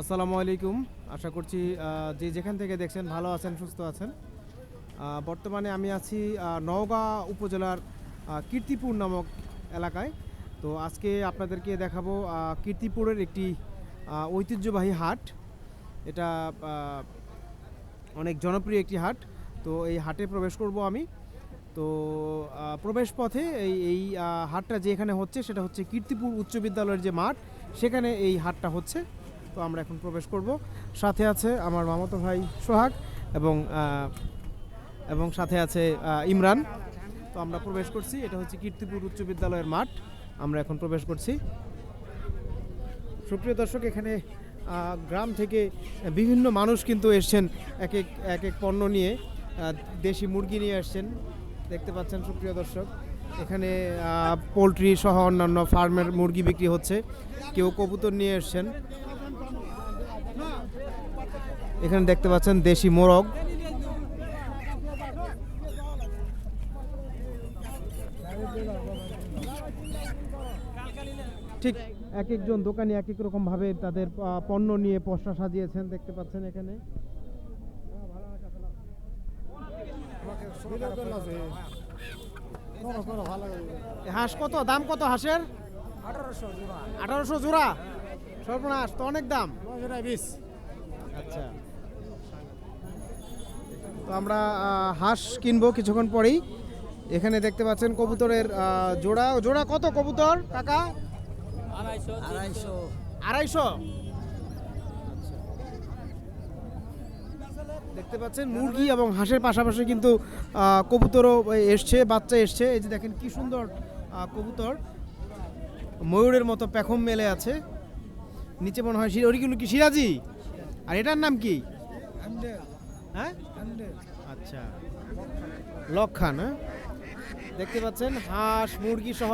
আসসালামু আলাইকুম। আশা করছি যে যেখান থেকে দেখছেন ভালো আছেন, সুস্থ আছেন। বর্তমানে আমি আছি নওগাঁ উপজেলার কীর্তিপুর নামক এলাকায়। তো আজকে আপনাদেরকে দেখাবো কীর্তিপুরের একটি ঐতিহ্যবাহী হাট। এটা অনেক জনপ্রিয় একটি হাট। তো এই হাটে প্রবেশ করব আমি। তো প্রবেশ পথে এই এই হাটটা যে এখানে হচ্ছে, সেটা হচ্ছে কীর্তিপুর উচ্চ বিদ্যালয়ের যে মাঠ, সেখানে এই হাটটা হচ্ছে। তো আমরা এখন প্রবেশ করব। সাথে আছে আমার মামাতো ভাই সোহাগ এবং এবং সাথে আছে ইমরান। তো আমরা প্রবেশ করছি। এটা হচ্ছে কীর্তিপুর উচ্চ বিদ্যালয়ের মাঠ। আমরা এখন প্রবেশ করছি। সুপ্রিয় দর্শক, এখানে গ্রাম থেকে বিভিন্ন মানুষ কিন্তু এসছেন। এক এক এক এক পণ্য নিয়ে দেশি মুরগি নিয়ে আসছেন দেখতে পাচ্ছেন সুপ্রিয় দর্শক, এখানে পোলট্রি সহ অন্যান্য ফার্মের মুরগি বিক্রি হচ্ছে। কেউ কবুতর নিয়ে এসছেন। এখানে দেখতে পাচ্ছেন দেশি মোরগ। ঠিক এক একজন দোকানি এক এক রকম ভাবে তাদের পণ্য নিয়ে পসরা সাজিয়েছেন দেখতে পাচ্ছেন এখানে। হাঁস কত? দাম কত হাঁসের? আঠারোশো জোড়া। সর্বনাশ তো অনেক দাম। আচ্ছা। আমরা হাঁস কিনবো কিছুক্ষণ পরেই। এখানে দেখতে পাচ্ছেন কবুতরের জোড়া। জোড়া কত কবুতর কাকা? আড়াইশো। আড়াইশো? দেখতে পাচ্ছেন মুরগি এবং হাঁসের পাশাপাশি কিন্তু কবুতরও এসছে বাচ্চা এসছে। এই যে দেখেন কি সুন্দর আহ, কবুতর। ময়ূরের মতো পেখম মেলে আছে। নিচে মনে হয় ওইগুলো কি সিরাজি আর এটার নাম কি? হ্যাঁ? আচ্ছা। লক্ষা না দেখতে পাচ্ছেন, হাঁস, মুরগি সহ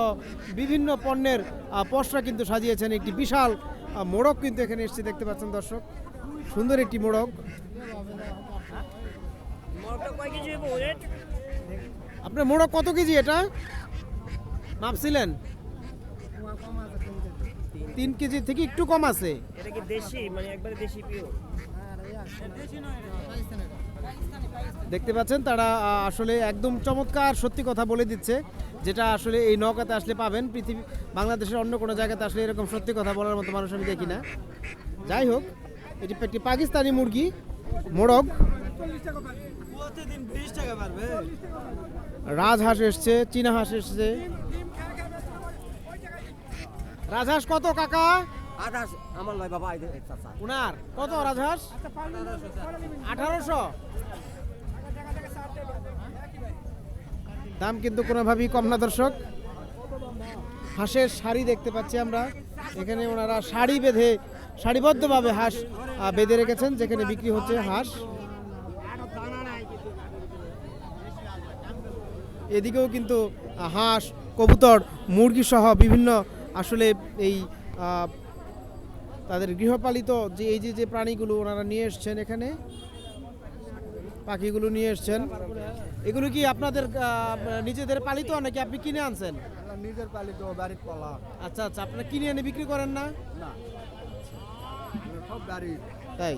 বিভিন্ন পণ্যের পসরা কিন্তু সাজিয়েছেন। একটি বিশাল মোড়ক কিন্তু এখানে এসছে, দেখতে পাচ্ছেন দর্শক। সুন্দর একটি মোড়ক। আপনার মোড়ক কত কেজি এটা? মাপছিলেন? তিন কেজি থেকে একটু কম আছে। এটা কি দেশি? মানে একবারে দেশি পিও দেখতে পাচ্ছেন তারা আসলে একদম চমৎকার সত্যি কথা বলে দিচ্ছে যেটা আসলে এই নৌকাতে আসলে পাবেন। পৃথিবী বাংলাদেশের অন্য কোনো জায়গাতে আসলে এরকম সত্যি কথা বলার মতো মানুষ আমি দেখি না। যাই হোক এটি একটি পাকিস্তানি মুরগি মোরগ। রাজহাঁস এসছে চীনা হাঁস এসছে। রাজহাঁস কত কাকা? আমার লয় বাবা উনার কত রাজহাঁস? আঠারোশো। দাম কিন্তু কোনোভাবেই কম না দর্শক। হাঁসের শাড়ি দেখতে পাচ্ছি আমরা। এখানে ওনারা শাড়ি বেঁধে সারিবদ্ধভাবে হাঁস বেঁধে রেখেছেন যেখানে বিক্রি হচ্ছে হাঁস। এদিকেও কিন্তু হাঁস কবুতর মুরগি সহ বিভিন্ন আসলে এই তাদের গৃহপালিত যে এই যে যে প্রাণীগুলো ওনারা নিয়ে এসছেন এখানে পাখিগুলো নিয়ে এসছেন এগুলো কি আপনাদের নিজেদের পালিত নাকি আপনি কিনে আনছেন? নিজের পালিত বাড়ির কলা আচ্ছা আচ্ছা আপনারা কিনে এনে বিক্রি করেন না? না। সব বাড়ি তাই?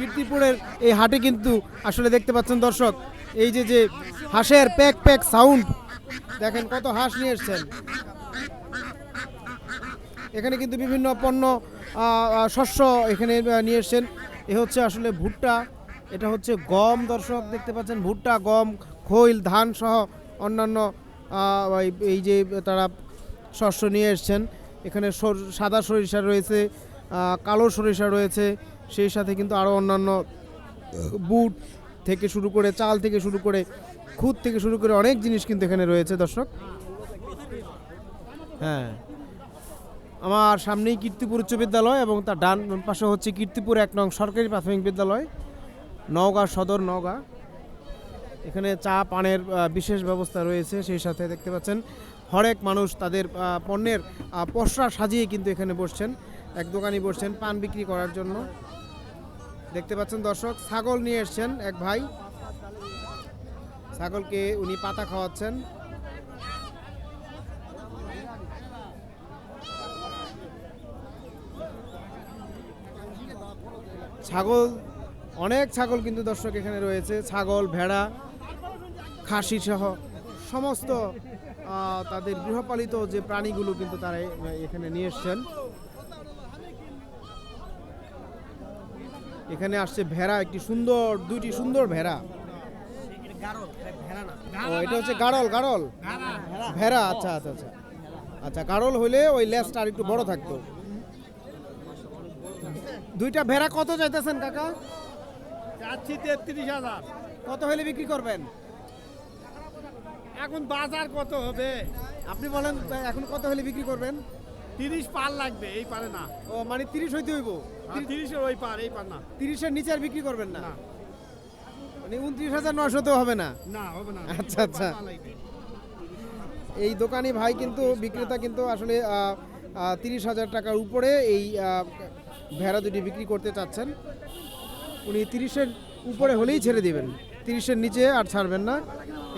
কীর্তিপুরের এই হাটে কিন্তু আসলে দেখতে পাচ্ছেন দর্শক, এই যে যে হাঁসের প্যাক প্যাক সাউন্ড, দেখেন কত হাঁস নিয়ে এসছেন। এখানে কিন্তু বিভিন্ন পণ্য শস্য এখানে নিয়ে এসছেন। এ হচ্ছে আসলে ভুট্টা, এটা হচ্ছে গম দর্শক, দেখতে পাচ্ছেন ভুট্টা, গম, খৈল, ধান সহ অন্যান্য এই- যে তারা শস্য নিয়ে এসছেন। এখানে সাদা সরিষা রয়েছে কালো সরিষা রয়েছে সেই সাথে কিন্তু আরও অন্যান্য বুট থেকে শুরু করে চাল থেকে শুরু করে খুদ থেকে শুরু করে অনেক জিনিস কিন্তু এখানে রয়েছে, দর্শক। হ্যাঁ। আমার সামনেই কীর্তিপুর উচ্চ বিদ্যালয় এবং তার ডান পাশে হচ্ছে কীর্তিপুর এক নং সরকারি প্রাথমিক বিদ্যালয়, নওগাঁ সদর নওগাঁ। এখানে চা পানের বিশেষ ব্যবস্থা রয়েছে, সেই সাথে দেখতে পাচ্ছেন হরেক মানুষ তাদের পণ্যের পসরা সাজিয়ে কিন্তু এখানে বসছেন। এক দোকানি বসছেন পান বিক্রি করার জন্য। দেখতে পাচ্ছেন দর্শক, ছাগল নিয়ে এসছেন এক ভাই। ছাগলকে উনি পাতা খাওয়াচ্ছেন। ছাগল, অনেক ছাগল কিন্তু দর্শক এখানে রয়েছে। ছাগল, ভেড়া, খাসি সহ সমস্ত তাদের গৃহপালিত যে প্রাণীগুলো কিন্তু তারা এখানে নিয়ে এসছেন। এখানে আসছে ভেড়া একটি সুন্দর দুইটি সুন্দর ভেড়া। ও এটা হচ্ছে গাড়ল গাড়ল? ভেড়া আচ্ছা আচ্ছা আচ্ছা। আচ্ছা গাড়ল হইলে ওই লেজটা আর একটু বড় থাকতো। দুইটা ভেড়া কত চাইতেছেন কাকা? চাচ্ছি তেত্রিশ হাজার। কত হলে বিক্রি করবেন? এখন বাজার কত হবে? আপনি বলেন এখন কত হলে বিক্রি করবেন? তিরিশ পার লাগবে এই পারে না। ও মানে তিরিশ হইতে হইব? তিরিশের ওই পার এই পার না। তিরিশের নিচে আর বিক্রি করবেন না। মানে উনত্রিশ হাজার নশোতেও হবে না? না হবে না। আচ্ছা, আচ্ছা। এই দোকানি ভাই কিন্তু বিক্রেতা কিন্তু আসলে তিরিশ হাজার টাকার উপরে এই ভেড়া দুটি বিক্রি করতে চাচ্ছেন। উনি তিরিশের উপরে হলেই ছেড়ে দিবেন। তিরিশের নিচে আর ছাড়বেন না।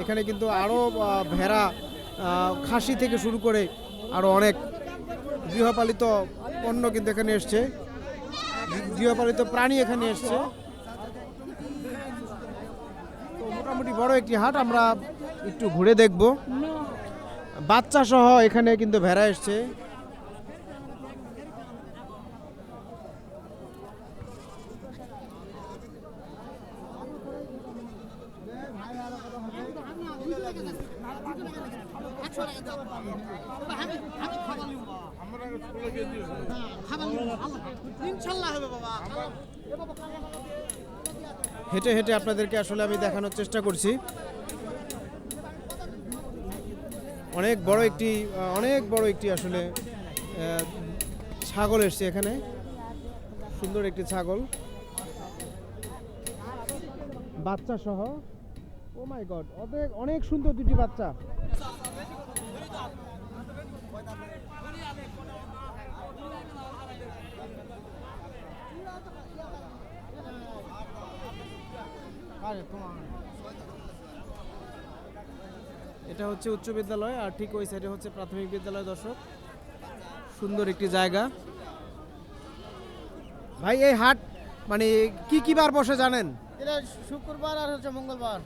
এখানে কিন্তু আরও ভেড়া খাসি থেকে শুরু করে আরও অনেক গৃহপালিত পণ্য কিন্তু এখানে এসছে। গৃহপালিত প্রাণী এখানে এসছে। মোটামুটি বড় একটি হাট, আমরা একটু ঘুরে দেখব। বাচ্চা সহ এখানে কিন্তু ভেড়া এসছে। হেঁটে হেঁটে আপনাদেরকে আসলে আমি দেখানোর চেষ্টা করছি। অনেক বড় একটি, অনেক বড় একটি আসলে ছাগল এসছে এখানে। সুন্দর একটি ছাগল। বাচ্চা সহ। ও মাই গড অনেক অনেক সুন্দর দুটি বাচ্চা। এটা হচ্ছে উচ্চ বিদ্যালয়, আর ঠিক ওই সাইডে হচ্ছে প্রাথমিক বিদ্যালয়, দর্শক। সুন্দর একটি জায়গা। ভাই, এই হাট মানে কি কি বার বসে জানেন? এটা শুক্রবার আর হচ্ছে মঙ্গলবার।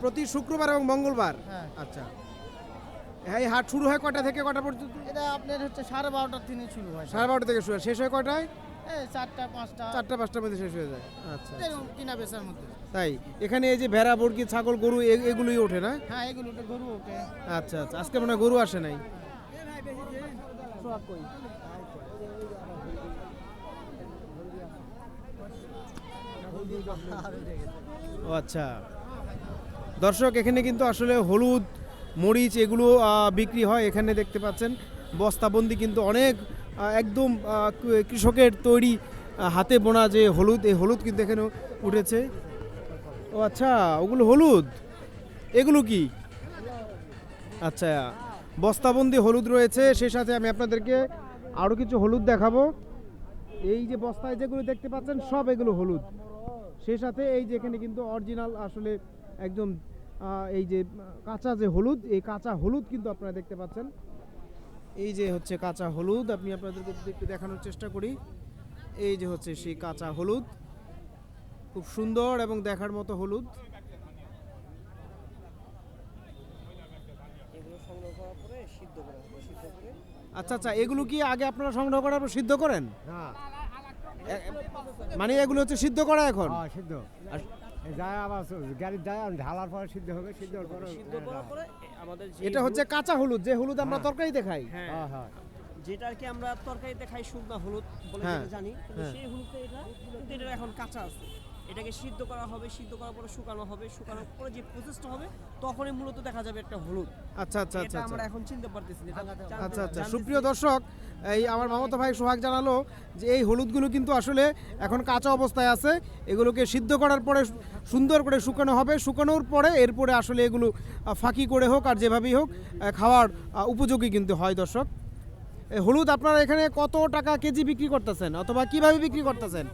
প্রতি শুক্রবার এবং মঙ্গলবার? হ্যাঁ। আচ্ছা। হ্যাঁ এই হাট শুরু হয় কটা থেকে কটা পর্যন্ত? এটা আপনার হচ্ছে সাড়ে বারোটার থেকে শুরু হয়। সাড়ে বারোটা থেকে শুরু হয়। শেষ হয় কটায় চারটা পাঁচটা। চারটা পাঁচটার মধ্যে শেষ হয়ে যায়। আচ্ছা কিনা বেচার মধ্যে। তাই এখানে এই যে ভেড়া বর্গি ছাগল গরু এ- এগুলোই ওঠে না? হ্যাঁ এগুলো গরু ওকে আচ্ছা আচ্ছা। আজকে মনে হয় গরু আসে নাই। ও আচ্ছা। দর্শক, এখানে কিন্তু আসলে হলুদ, মরিচ এগুলো বিক্রি হয়। এখানে দেখতে পাচ্ছেন, বস্তাবন্দি কিন্তু অনেক একদম কৃষকের তৈরি হাতে বোনা যে হলুদ, এই হলুদ কিন্তু এখানে উঠেছে। ও আচ্ছা ওগুলো হলুদ? এগুলো কি? আচ্ছা বস্তাবন্দি হলুদ রয়েছে। সেই সাথে আমি আপনাদেরকে আরও কিছু হলুদ দেখাবো। এই যে বস্তায় যেগুলো দেখতে পাচ্ছেন, সব এগুলো হলুদ। সেই সাথে এই যে এখানে কিন্তু অরিজিনাল আসলে একদম এই যে কাঁচা যে হলুদ এই কাঁচা হলুদ কিন্তু আপনারা দেখতে পাচ্ছেন। এই যে হচ্ছে কাঁচা হলুদ আপনি আপনাদেরকে একটু দেখানোর চেষ্টা করি। এই যে হচ্ছে সেই কাঁচা হলুদ খুব সুন্দর এবং দেখার মতো হলুদ। আচ্ছা আচ্ছা এগুলো কি আগে আপনারা সংগ্রহ করার পর সিদ্ধ করেন? হ্যাঁ মানে এগুলো হচ্ছে সিদ্ধ করা এখন? হ্যাঁ সিদ্ধ। যায় আবার গাড়ি যায় ঢালার পরে সিদ্ধ হবে সিদ্ধ পরে সিদ্ধ করার পরে আমাদের এটা হচ্ছে কাঁচা হলুদ যে হলুদ আমরা তরকারিতে খাই। হ্যাঁ। হ্যাঁ হ্যাঁ। যেটা আর কি আমরা তরকারিতে খাই শুকনা হলুদ বলে হ্যাঁ, জানি কিন্তু হ্যাঁ। সেই হলুদটা এটা এটা এখন কাঁচা আছে। এটাকে সিদ্ধ করা হবে সিদ্ধ করার পরে শুকানো হবে শুকানোর পরে যে প্রসেসটা হবে তখনই মূলত দেখা যাবে একটা হলুদ। আচ্ছা আচ্ছা আচ্ছা আচ্ছা। আমরা এখন চিনতে পারতেছি না। এটা জানতে- আচ্ছা আচ্ছা। সুপ্রিয় দর্শক এই আমার মামাতো ভাই সোহাগ জানালো যে এই হলুদগুলো কিন্তু আসলে এখন কাঁচা অবস্থায় আছে, এগুলোকে সিদ্ধ করার পরে সুন্দর করে শুকানো হবে। শুকানোর পরে এরপরে আসলে এগুলো ফাঁকি করে হোক আর যেভাবেই হোক খাওয়ার উপযোগী কিন্তু হয় দর্শক। হলুদ আপনারা এখানে কত টাকা কেজি বিক্রি করতেছেন অথবা কীভাবে বিক্রি করতেছেন?